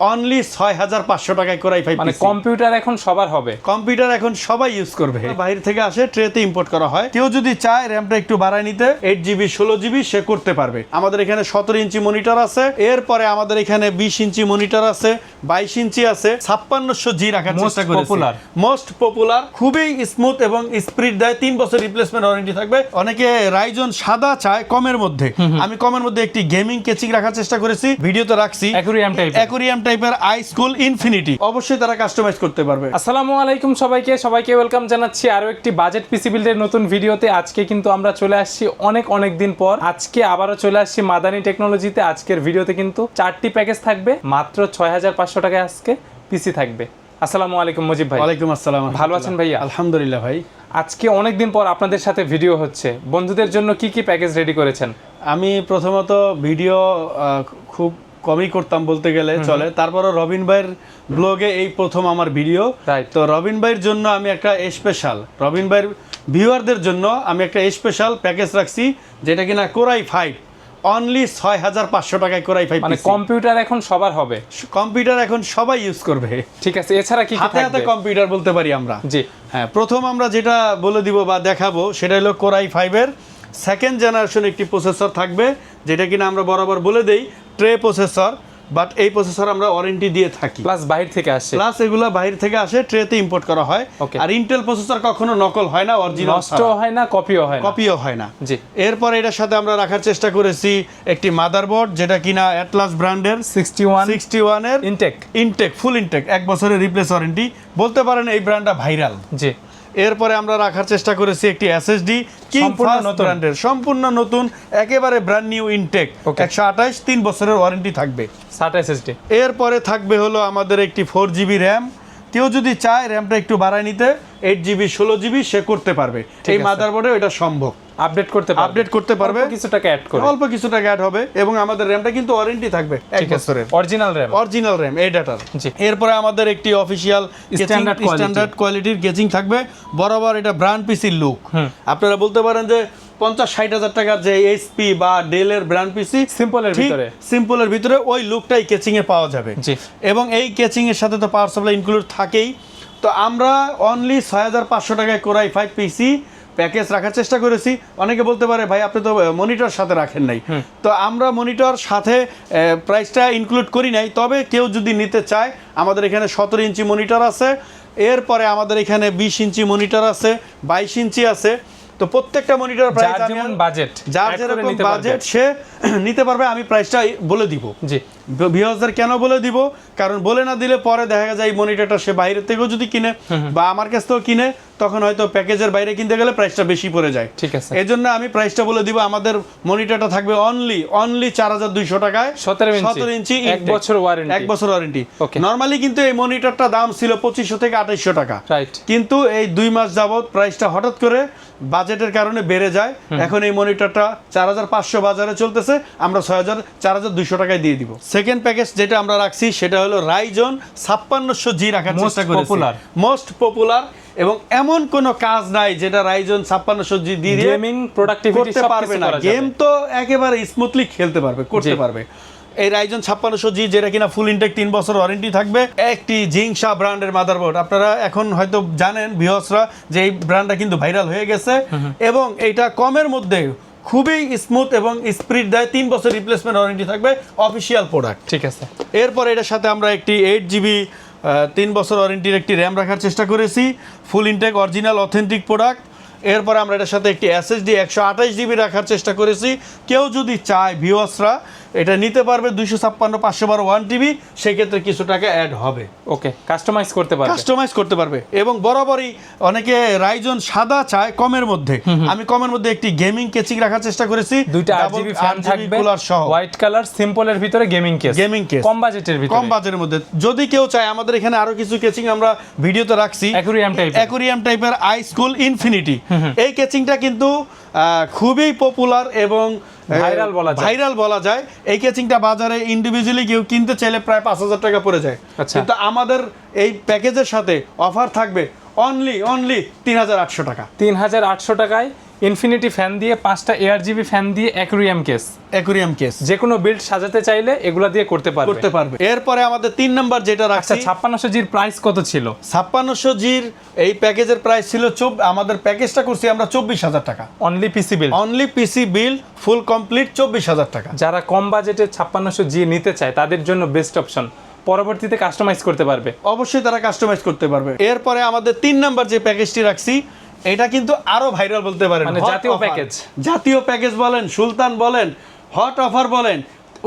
Only ছয় হাজার পাঁচশো টাকায় করাই ফাইভ মানে কম্পিউটার এখন সবার হবে। কম্পিউটার এখন সবাই ইউজ করবে। বাইরে থেকে আসে ট্রেতে ইম্পোর্ট করা হয়। কেউ যদি চায় র্যামটা একটু বাড়ায় নিতে এইট জিবি ষোলো জিবি সে করতে পারবে। আমাদের এখানে সতেরো ইঞ্চি মনিটর আছে। এরপরে আমাদের এখানে বিশ ইঞ্চি মনিটর আছে বাইশ ইঞ্চি আছে ছাপ্পান্নশো জি রাখার চেষ্টা করেছি। popular. মোস্ট পপুলার খুবই স্মুথ এবং স্পিড দেয়। তিন বছর রিপ্লেসমেন্ট ওয়ারেন্টি থাকবে। অনেকে রাইজন সাদা চায় কমের মধ্যে। আমি কমের মধ্যে একটি গেমিং কেচিং রাখার চেষ্টা করেছি। ভিডিওতে রাখছি। অ্যাকুরিয়াম টাইপ অ্যাকোরিয়াম টাইপের আই স্কুল ইনফিনিটি অবশ্যই তারা কাস্টমাইজ করতে পারবে। আসসালামু আলাইকুম সবাইকে সবাইকে ওয়েলকাম জানাচ্ছি আরও একটি বাজেট পিসি বিল্ডের নতুন ভিডিওতে আজকে কিন্তু আমরা চলে আসছি অনেক অনেক দিন পর। আজকে আবারও চলে আসছি মাদানি টেকনোলজিতে আজকের ভিডিওতে কিন্তু চারটি প্যাকেজ থাকবে মাত্র ছয় হাজার পাঁচশো টাকায় আজকে পিসি থাকবে। আসসালামু আলাইকুম মুজিব ভাই। ওয়ালাইকুম আসসালাম ভালো আছেন ভাইয়া? আলহামদুলিল্লাহ ভাই। আজকে অনেক দিন পর আপনাদের সাথে ভিডিও হচ্ছে। বন্ধুদের জন্য কি কি প্যাকেজ রেডি করেছেন? আমি প্রথমত ভিডিও খুব কমই করতাম বলতে গেলে চলে। তারপরও রবিন ভাইয়ের ব্লগে এই প্রথম আমার ভিডিও. তো রবিন ভাইয়ের জন্য আমি একটা স্পেশাল রবিন ভাইয়ের ভিউয়ারদের জন্য আমি একটা স্পেশাল প্যাকেজ রাখছি যেটা কিনা কোরাই ফাইভ অনলি ছয় হাজার পাঁচশো টাকায় কোরাই ফাইভ মানে কম্পিউটার এখন সবার হবে। কম্পিউটার এখন সবাই ইউজ করবে। ঠিক আছে এছাড়া কি কি হাতে হাতে কম্পিউটার বলতে পারি আমরা। জি। হ্যাঁ প্রথম আমরা যেটা বলে দিব বা দেখাবো সেটা হলো কোরাই ফাইভের সেকেন্ড জেনারেশন একটি প্রসেসর থাকবে যেটা কিনা আমরা বরাবর বলে দেই। ট্রে প্রসেসর বাট এই প্রসেসর আমরা ওয়ারেন্টি দিয়ে থাকি। প্লাস বাহির থেকে আসছে প্লাস এগুলো বাইরে থেকে আসে ট্রেতে ইম্পোর্ট করা হয়. আর ইন্টেল প্রসেসর কখনো নকল হয় না অরিজিনাল নষ্ট হয় না কপিও হয় না। কপিও হয় না। জি। এরপরে এটার সাথে আমরা রাখার চেষ্টা করেছি একটি মাদারবোর্ড যেটা কিনা অ্যাটলাস ব্র্যান্ডের সিক্সটি ওয়ান সিক্সটি ওয়ানের ইনটেক ইনটেক ফুল ইনটেক এক বছরের রিপ্লেস ওয়ারেন্টি বলতে পারেন এই ব্র্যান্ডটা ভাইরাল জি। এরপরে আমরা রাখার চেষ্টা করেছি একটি এসএসডি। ব্র্যান্ডের সম্পূর্ণ নতুন একেবারে ব্র্যান্ড নিউ ইনটেক. একশো আঠাইশ তিন বছরের ওয়ারেন্টি থাকবে এসএসডি এরপরে থাকবে হলো আমাদের একটি ফোর জিবি র্যাম কেউ যদি চায় র্যামটা একটু বাড়ায় নিতে এইট জিবি ষোলো জিবি সে করতে পারবে। এই। মাদারবোর্ডে এটা সম্ভব। আপডেট করতে পারবে। আপডেট করতে পারবে অল্প কিছু টাকা অ্যাড করে। অল্প কিছু টাকা অ্যাড হবে এবং আমাদের র্যামটা কিন্তু ওয়ারেন্টি থাকবে এক বছরের। অরিজিনাল র্যাম অরিজিনাল র্যাম এই ডাটার জি। এরপরে আমাদের একটি অফিসিয়াল স্ট্যান্ডার্ড কোয়ালিটির গেজিং থাকবে। বরাবর এটা ব্র্যান্ড পিসির লুক আপনারা বলতে পারেন যে পঞ্চাশ ষাট হাজার টাকার যে এইচপি বা ডেলের ব্র্যান্ড পিসি এর ভিতরে। সিম্পলের ভিতরে ওই লুকটাই কেচিং এ পাওয়া যাবে। এবং এই কেচিং এর সাথে তো পাওয়ার সাপ্লাই ইনক্লুড থাকেই। তো আমরা অনলি ছয় হাজার পাঁচশো টাকায় কোরাই ফাইভ পিসি প্যাকেজ রাখার চেষ্টা করেছি। অনেকে বলতে পারে ভাই আপনি তো মনিটর সাথে রাখেন নাই। তো আমরা মনিটর সাথে প্রাইসটা ইনক্লুড করি নাই। তবে কেউ যদি নিতে চায় আমাদের এখানে সতেরো ইঞ্চি মনিটর আছে। এরপরে আমাদের এখানে বিশ ইঞ্চি মনিটর আছে বাইশ ইঞ্চি আছে। তো প্রত্যেকটা মনিটর প্রাইস যেমন বাজেট যার যেরকম বাজেট সে নিতে পারবে আমি প্রাইসটা বলে দিব। জি। ভিউয়ার্সদের কেন বলে দিব? কারণ বলে না দিলে পরে দেখা যায় এই মনিটরটা সে বাইরে থেকেও যদি কিনে বা আমার কাছ থেকেও কিনে তখন হয়তো প্যাকেজের বাইরে কিনতে গেলে প্রাইসটা বেশি পড়ে যায়। ঠিক আছে। এই জন্য আমি প্রাইসটা বলে দিব আমাদের মনিটরটা থাকবে অনলি অনলি চার হাজার দুইশো টাকায় 17 সতেরো ইঞ্চি এক বছর warranty। এক বছর ওয়ারেন্টি. নর্মালি কিন্তু এই মনিটরটা দাম ছিল পঁচিশশো থেকে আঠাইশশো টাকা। রাইট কিন্তু এই দুই মাস যাবত প্রাইসটা হঠাৎ করে বাজেটের কারণে বেড়ে যায়। এখন এই মনিটরটা চার হাজার পাঁচশো বাজারে চলতেছে আমরা ছয় হাজার চার হাজার দুইশো টাকায় দিয়ে দিব। সেকেন্ড প্যাকেজ যেটা আমরা রাখছি সেটা হলো রাইজন ছাপ্পান্নশো জি রাখার চেষ্টা করেছি। popular। মোস্ট পপুলার এবং এমন কোনো কাজ নাই যেটা রাইজন ছাপ্পান্নশো জি দিয়ে গেমিং প্রোডাক্টিভিটি করতে পারবে না। গেম তো একেবারে স্মুথলি খেলতে পারবে করতে পারবে। এই রাইজন ছাপ্পান্নশো জি যেটা কিনা ফুল ইনটেক তিন বছর ওয়ারেন্টি থাকবে একটি জিংসা ব্র্যান্ডের মাদারবোর্ড আপনারা এখন হয়তো জানেন ভিওসরা যে এই ব্র্যান্ডটা কিন্তু ভাইরাল হয়ে গেছে এবং এটা কমের মধ্যে খুবই স্মুথ এবং স্পিড দেয়। তিন বছর রিপ্লেসমেন্ট ওয়ারেন্টি থাকবে। অফিসিয়াল প্রোডাক্ট ঠিক আছে। এরপর এটার সাথে আমরা একটি এইট জিবি তিন বছর ওয়ারেন্টির একটি র্যাম রাখার চেষ্টা করেছি। Full intact original authentic product এরপর আমরা এটার সাথে একটি এসএসডি একশো আঠাশ জিবি রাখার চেষ্টা করেছি। কেউ যদি চায় ভিওয়াসরা এটা নিতে পারবে দুইশো ছাপ্পান্ন পাঁচশো বারো ওয়ান টিভি সেক্ষেত্রে কিছু টাকা অ্যাড হবে। ওকে কাস্টমাইজ করতে পারবে। কাস্টমাইজ করতে পারবে। এবং বরাবরই অনেকে রাইজন সাদা চায় কমের মধ্যে। আমি কমের মধ্যে একটি গেমিং কেচিং রাখার চেষ্টা করেছি। দুইটা আট Double জিবি ফ্যান থাকবে cooler সহ। হোয়াইট কালার সিম্পল এর ভিতরে গেমিং কেস Gaming case। কম বাজেটের ভিতরে। কম বাজেটের মধ্যে। যদি কেউ চায় আমাদের এখানে আরও কিছু কেচিং আমরা ভিডিওতে রাখছি। অ্যাকুরিয়াম টাইপ অ্যাকোরিয়াম টাইপের আই স্কুল ইনফিনিটি এই কেচিংটা কিন্তু আহ, খুবই পপুলার এবং Viral বলা যায়। ভাইরাল বলা যায় এই কেচিংটা বাজারে ইন্ডিভিজুয়ালি কেউ কিনতে চাইলে প্রায় পাঁচ হাজার টাকা পড়ে যায় আচ্ছা। কিন্তু আমাদের এই প্যাকেজের সাথে অফার থাকবে অনলি অনলি তিন হাজার আটশো টাকা তিন হাজার আটশো টাকায় ইনফিনিটি ফ্যান দিয়ে পাঁচটা এয়ার জিবি ফ্যান দিয়ে অ্যাকুরিয়াম কেস অ্যাকুরিয়াম কেস যে কোনো বিল্ড সাজাতে চাইলে এগুলা দিয়ে করতে পারবে। করতে পারবে। এরপরে আমাদের তিন নাম্বার যেটা আচ্ছা রাখছি ছাপ্পান্নশো জির প্রাইস কত ছিল? ছাপ্পান্নশো জির এই প্যাকেজের প্রাইস ছিল আমাদের প্যাকেজটা করছি আমরা চব্বিশ হাজার টাকা। Only PC bill only PC bill full complete চব্বিশ হাজার টাকা। যারা কম বাজেটে ছাপ্পান্নশো জি নিতে চায় তাদের জন্য বেস্ট অপশন পরবর্তীতে কাস্টমাইজ করতে পারবে। অবশ্যই তারা কাস্টমাইজ করতে পারবে। এরপরে আমাদের তিন নাম্বার যে প্যাকেজটি রাখছি এটা কিন্তু আরও ভাইরাল বলতে পারেন। মানে জাতীয় প্যাকেজ জাতীয় প্যাকেজ বলেন সুলতান বলেন হট অফার বলেন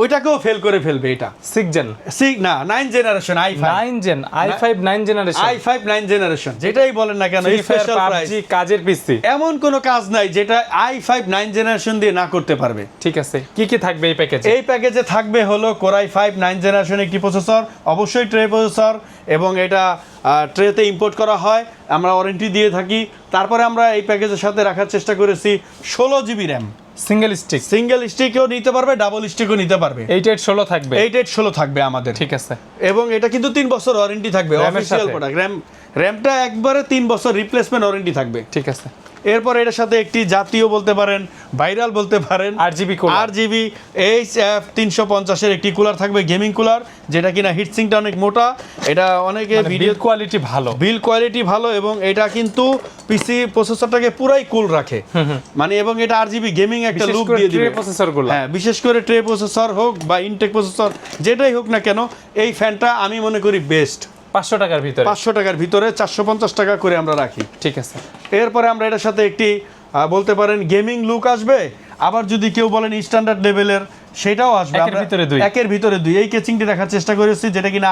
ওইটাকেও ফেল করে ফেলবে এটা। সিক্স জেন সিক না nine generation i five nine gen i five nine generation i five nine generation যেটাই বলেন না কেন স্পেশাল প্রাইস কাজের পিসি এমন কোনো কাজ নাই যেটা আই ফাইভ নাইন জেনারেশন দিয়ে না করতে পারবে। ঠিক আছে। কি কি থাকবে এই প্যাকেজে এই প্যাকেজে থাকবে হলো core i five nine generation একটি প্রসেসর অবশ্যই ট্রে প্রসেসর এবং এটা ট্রেতে ইম্পোর্ট করা হয়। আমরা ওয়ারেন্টি দিয়ে থাকি। তারপরে আমরা এই প্যাকেজের সাথে রাখার চেষ্টা করেছি ষোলো GB RAM single stick single স্টিকও নিতে পারবে ডাবল স্টিকও নিতে পারবে। এইট এইট ষোলো থাকবে। এইট এইট ষোলো থাকবে আমাদের। ঠিক আছে। এবং এটা কিন্তু তিন বছর ওয়ারেন্টি থাকবে অফিসিয়াল প্রোডাক্ট র্যাম র্যামটা একবারে তিন বছর রিপ্লেসমেন্ট ওয়ারেন্টি থাকবে। ঠিক আছে। এরপর এটার সাথে একটি জাতীয় বলতে পারেন ভাইরাল বলতে পারেন R GB R GB H F তিনশো পঞ্চাশের একটি কুলার থাকবে গেমিং কুলার যেটা কিনা হিটসিংটা অনেক মোটা। এটা অনেকে ভিডিও ভিডিও কোয়ালিটি ভালো। বিল কোয়ালিটি ভালো এবং এটা কিন্তু পিসি প্রসেসরটাকে পুরাই কুল রাখে। মানে এবং এটা আর জিবি গেমিং একটা লুক দিয়ে দিবে। প্রসেসরগুলো হ্যাঁ বিশেষ করে ট্রে প্রসেসর হোক বা ইনটেক প্রসেসর যেটাই হোক না কেন এই ফ্যানটা আমি মনে করি বেস্ট পাঁচশো টাকার ভিতরে। পাঁচশো টাকার ভিতরে চারশো পঞ্চাশ টাকা করে আমরা রাখি। ঠিক আছে। এরপরে আমরা এটার সাথে একটি বলতে পারেন গেমিং লুক আসবে। আবার যদি কেউ বলেন স্ট্যান্ডার্ড লেভেলের সেটাও আসবে। একের ভিতরে দুই। একের ভিতরে দুই। এই কেচিংটি দেখার চেষ্টা করেছি যেটা কিনা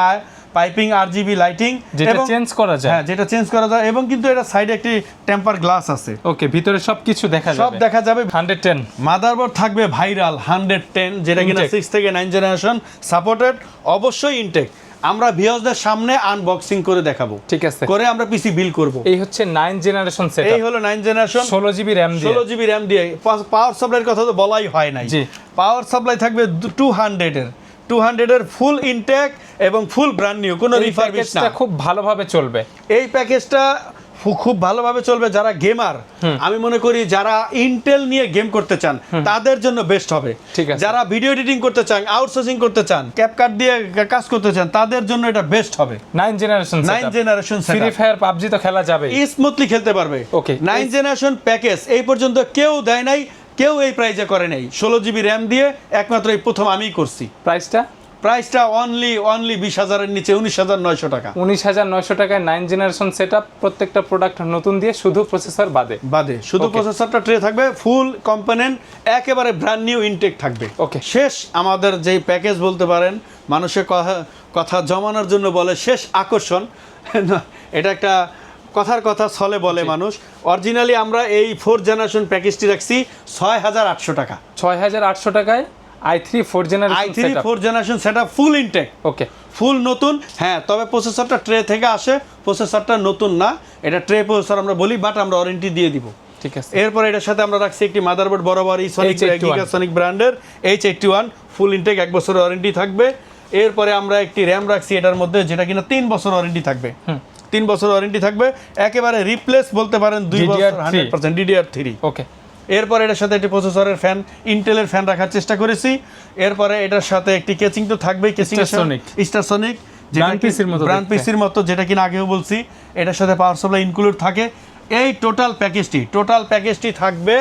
পাইপিং আর জিবি লাইটিং যেটা চেঞ্জ করা যায়। হ্যাঁ যেটা চেঞ্জ করা যায় এবং কিন্তু এটা সাইডে একটি টেম্পার গ্লাস আছে। ওকে ভিতরে সবকিছু দেখা সব দেখা যাবে। Hundred ten. মাদারবোর্ড থাকবে ভাইরাল হান্ড্রেড টেন যেটা কিনা। সিক্স থেকে নাইন জেনারেশন সাপোর্টেড অবশ্যই ইনটেক আমরা ভিউয়ারদের সামনে আনবক্সিং করে দেখাবো। ঠিক আছে। করে আমরা পিসি বিল করব। এই হচ্ছে 9 জেনারেশন সেট এই হলো 9 জেনারেশন ষোলো জিবি র্যাম দিয়ে। ষোলো জিবি র্যাম দিয়ে। পাওয়ার সাপ্লাইয়ের কথা তো বলাই হয় নাই। জি। পাওয়ার সাপ্লাই থাকবে 200 এর। টু হান্ড্রেডের ফুল ইনটেক এবং ফুল ব্র্যান্ড নিউ কোনো রিফারবিশ না। এটা খুব ভালোভাবে চলবে। এই প্যাকেজটা খুব ভালোভাবে চলবে যারা গেমার আমি মনে করি যারা ইন্টেল নিয়ে গেম করতে চান তাদের জন্য বেস্ট হবে। ঠিক আছে। যারা ভিডিও এডিটিং করতে চান আউটসোর্সিং করতে চান ক্যাপকাট দিয়ে কাজ করতে চান তাদের জন্য এটা বেস্ট হবে। Nine generation nine generation free fire PUBG তো খেলা যাবে স্মুথলি খেলতে পারবে। ওকে নাইন জেনারেশন প্যাকেজ এই পর্যন্ত কেউ দেয় নাই কেউ এই প্রাইজে করে নাই। ষোলো জিবি র্যাম দিয়ে একমাত্র এই প্রথম আমিই করছি। প্রাইসটা প্রাইসটা অনলি অনলি বিশ হাজারের নিচে উনিশ হাজার নয়শো টাকা। উনিশ হাজার নয়শো টাকায় নাইন জেনারেশন সেট প্রত্যেকটা প্রোডাক্ট নতুন দিয়ে শুধু প্রসেসর বাদে। বাদে। শুধু প্রসেসরটা ট্রে থাকবে ফুল কম্পোনেন্ট একেবারে ব্র্যান্ড নিউ ইনটেক থাকবে। Okay. শেষ আমাদের যে প্যাকেজ বলতে পারেন মানুষের কথা কথা জমানোর জন্য বলে শেষ আকর্ষণ। এটা একটা কথার কথা ছলে বলে মানুষ। অরিজিনালি আমরা এই ফোর জেনারেশন প্যাকেজটি রাখছি ছয় হাজার আটশো টাকা। ছয় হাজার আটশো টাকায় i three four i generation three four generation সেটা ফুল ইনটেক ওকে ফুল নতুন হ্যাঁ তবে প্রসেসরটা ট্রে থেকে আসে প্রসেসরটা নতুন না। এটা ট্রে প্রসেসর আমরা বলি বাট আমরা ওয়ারেন্টি দিয়ে দিব। ঠিক আছে। এরপর এটার সাথে আমরা রাখছি একটি মাদারবোর্ড সনিক H81 সনিক ব্র্যান্ডের H eighty one full intact এক বছর ওয়ারেন্টি থাকবে। এরপরে আমরা একটি র্যাম রাখছি এটার মধ্যে যেটা কিনা তিন বছর ওয়ারেন্টি থাকবে। তিন বছর ওয়ারেন্টি থাকবে। একেবারে রিপ্লেস বলতে পারেন দুই বছর hundred percent DDR three okay এরপরে এটার সাথে একটি প্রসেসরের ফ্যান ইন্টেলের ফ্যান রাখার চেষ্টা করেছি। এরপরে এটার সাথে একটি কেচিং তো থাকবেই কেচিং। স্টারসনিক ব্র্যান্ড পিসির মতো যেটা কিনা আগেও বলছি। এটার সাথে পাওয়ার সাপ্লাই ইনক্লুড থাকে। এই টোটাল প্যাকেজটি টোটাল প্যাকেজটি থাকবে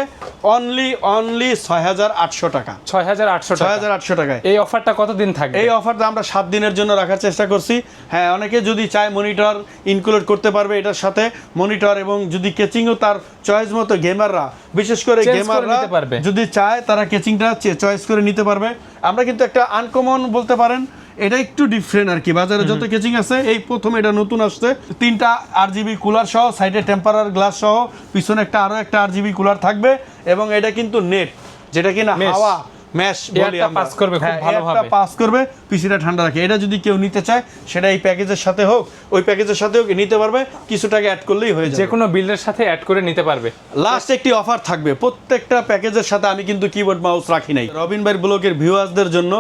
অনলি অনলি ছয় হাজার আটশো টাকা। ছয় হাজার আটশো ছয় টাকা। হাজার আটশো টাকায়। এই অফারটা কতদিন থাকবে? এই অফারটা আমরা সাত দিনের জন্য রাখার চেষ্টা করছি। হ্যাঁ অনেকে যদি চায় মনিটর ইনক্লুড করতে পারবে এটার সাথে। মনিটর এবং যদি কেচিংও তার চয়েস মতো গেমাররা বিশেষ করে গেমাররা যদি চায় তারা কেচিংটা চয়েস করে নিতে পারবে। আমরা কিন্তু একটা আনকমন বলতে পারেন এটা একটু ডিফারেন্ট আর কি। বাজারে যত কেচিং আছে এই প্রথম এটা নতুন আসছে। তিনটা আর জিবি কুলার সহ সাইডে টেম্পারার গ্লাস সহ পিছনে একটা আরও একটা আর জিবি কুলার থাকবে এবং এটা কিন্তু নেট যেটা কিনা হাওয়া। ম্যাশ বলি আমরা। pass করবে খুব হ্যাঁ, ভালোভাবে। পাস করবে পিসিটা ঠান্ডা রাখে। এটা যদি কেউ নিতে চায় সেটা এই প্যাকেজের সাথে হোক ওই প্যাকেজের সাথেও নিতে পারবে কিছু টাকা অ্যাড করলেই হয়ে যে কোনো বিল্ডের সাথে অ্যাড করে নিতে পারবে। লাস্ট একটি অফার থাকবে। প্রত্যেকটা প্যাকেজের সাথে আমি কিন্তু কিবোর্ড মাউস রাখি নাই। রবিন ভাই ব্লকের ভিউয়ার্সদের জন্য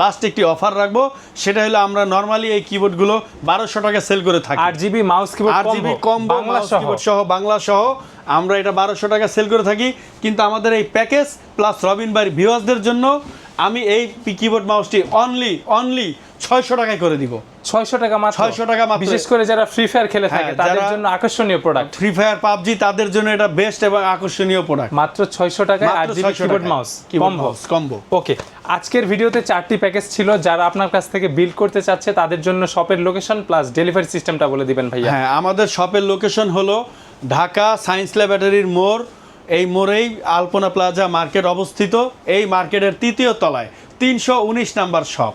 লাস্ট একটি অফার রাখব সেটা হলো আমরা নর্মালি এই কিবোর্ডগুলো বারোশো টাকা সেল করে থাকি। R GB mouse keyboard R GB কম বাংলা সহ কিবোর্ড সহ। বাংলা সহ আমরা এটা বারোশো টাকা সেল করে থাকি। কিন্তু আমাদের এই প্যাকেজ প্লাস রবিন বাড়ির ভিউয়ার্সদের জন্য আমি এই কিবোর্ড মাউসটি অনলি অনলি ছয়শো টাকায় করে দিব। ছয়শো টাকা মাত্র। 600 টাকা মাত্র। বিশেষ করে যারা ফ্রি ফায়ার খেলে থাকে হ্যাঁ, তাদের জন্য আকর্ষণীয় প্রোডাক্ট ফ্রি ফায়ার পাবজি তাদের জন্য এটা বেস্ট এবং আকর্ষণীয় প্রোডাক্ট মাত্র ছয়শো আট GB keyboard mouse combo combo okay আজকের ভিডিওতে চারটি প্যাকেজ ছিল যারা আপনার কাছ থেকে বিল করতে চাচ্ছে তাদের জন্য শপের লোকেশন প্লাস ডেলিভারি সিস্টেমটা বলে দিবেন ভাইয়া। হ্যাঁ আমাদের শপের লোকেশন হলো ঢাকা সায়েন্স ল্যাবরেটরির মোড়। এই মোড়েই আলপনা প্লাজা মার্কেট অবস্থিত। এই মার্কেটের তৃতীয় তলায় তিনশো উনিশ নাম্বার শপ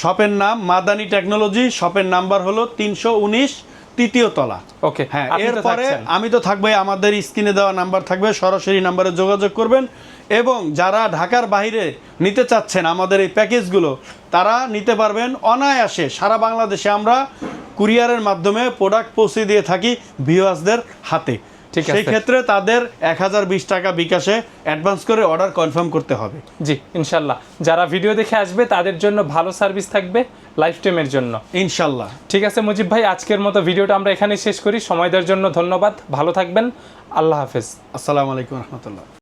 শপের নাম মাদানি টেকনোলজি শপের নাম্বার হলো তিনশো উনিশ তৃতীয় তলা। ওকে হ্যাঁ এরপরে আমি তো থাকবে আমাদের স্ক্রিনে দেওয়া নাম্বার থাকবে সরাসরি নাম্বারে যোগাযোগ করবেন। এবং যারা ঢাকার বাইরে নিতে চাচ্ছেন আমাদের এই প্যাকেজগুলো তারা নিতে পারবেন অনায়াসে। সারা বাংলাদেশে আমরা কুরিয়ারের মাধ্যমে প্রোডাক্ট পৌঁছে দিয়ে থাকি ভিউয়ার্সদের হাতে। সেই ক্ষেত্রে তাদের এক হাজার বিশ টাকা বিকাশে অ্যাডভান্স করে অর্ডার কনফার্ম করতে হবে। জি ইনশাল্লাহ। যারা ভিডিও দেখে আসবে তাদের জন্য ভালো সার্ভিস থাকবে লাইফ টাইমের জন্য। ইনশাল্লাহ। ঠিক আছে মুজিব ভাই আজকের মতো ভিডিওটা আমরা এখানেই শেষ করি। সময় দেওয়ার জন্য ধন্যবাদ। ভালো থাকবেন। আল্লাহ হাফেজ। আসসালামু আলাইকুম রহমতুল্লাহ।